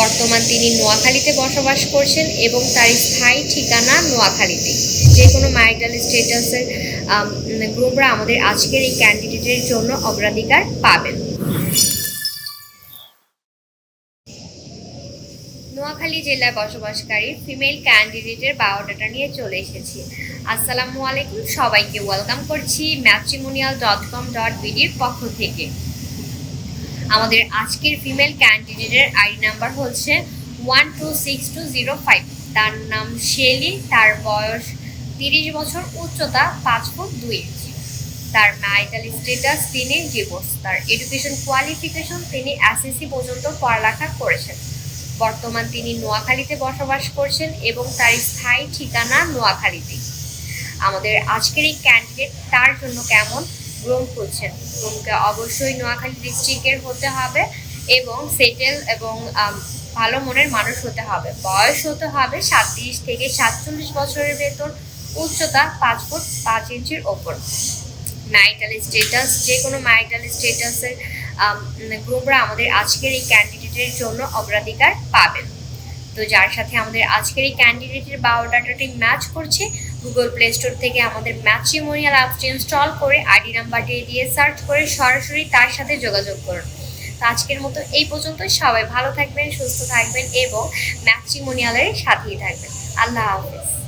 বর্তমান তিনি নোয়াখালীতে বসবাস করছেন এবং তার স্থায়ী ঠিকানা নোয়াখালীতে। যে কোনো ম্যারিটাল স্টেটাসের গ্রুপরা আমাদের আজকের এই ক্যান্ডিডেটের জন্য অগ্রাধিকার পাবেন। নোয়াখালী জেলায় বসবাসকারী ফিমেল ক্যান্ডিডেটের বায়োডাটা নিয়ে চলে এসেছি। আসসালামু আলাইকুম, সবাইকে ওয়েলকাম করছি ম্যাট্রিমোনিয়াল ডট কম ডট বিডির পক্ষ থেকে। আমাদের আজকের ফিমেল ক্যান্ডিডেটের আইডি নাম্বার হচ্ছে one two six two zero five তার নাম শেলি, তার বয়স তিরিশ বছর, উচ্চতা পাঁচ ফুট দুই ইঞ্চি তার ম্যারিটাল স্টেটাস তিনি ডিভোর্স তার এডুকেশন কোয়ালিফিকেশন তিনি এসএসসি পর্যন্ত পড়ালেখা করেছেন। বর্তমান তিনি নোয়াখালীতে বসবাস করছেন এবং তার স্থায়ী ঠিকানা নোয়াখালীতে আমাদের আজকের এই ক্যান্ডিডেট তার জন্য কেমন? রুম খুঁজছেন রুমকে অবশ্যই নোয়াখালী ডিস্ট্রিক্টের হতে হবে এবং সেটেল এবং ভালো মনের মানুষ হতে হবে। বয়স হতে হবে সাতত্রিশ থেকে সাতচল্লিশ বছরের ভেতর। উচ্চতা পাঁচ ফুট পাঁচ ইঞ্চির ওপর। ম্যারিটাল স্টেটাস যে কোনো ম্যারিটাল স্টেটাসের গ্রুপরা আমাদের আজকের এই ক্যান্ডিডেটের জন্য অগ্রাধিকার পাবেন। তো যার সাথে আমাদের আজকের এই ক্যান্ডিডেটের বায়োডাটাটি ম্যাচ করছে গুগল প্লে স্টোর থেকে আমাদের ম্যাট্রিমোনিয়াল অ্যাপটি ইনস্টল করে আইডি নাম্বারটি দিয়ে সার্চ করে সরাসরি তার সাথে যোগাযোগ করুন। তো আজকের মতো এই পর্যন্ত সবাই ভালো থাকবেন, সুস্থ থাকবেন এবং ম্যাট্রিমোনিয়ালের সাথেই থাকবেন। আল্লাহ হাফেজ।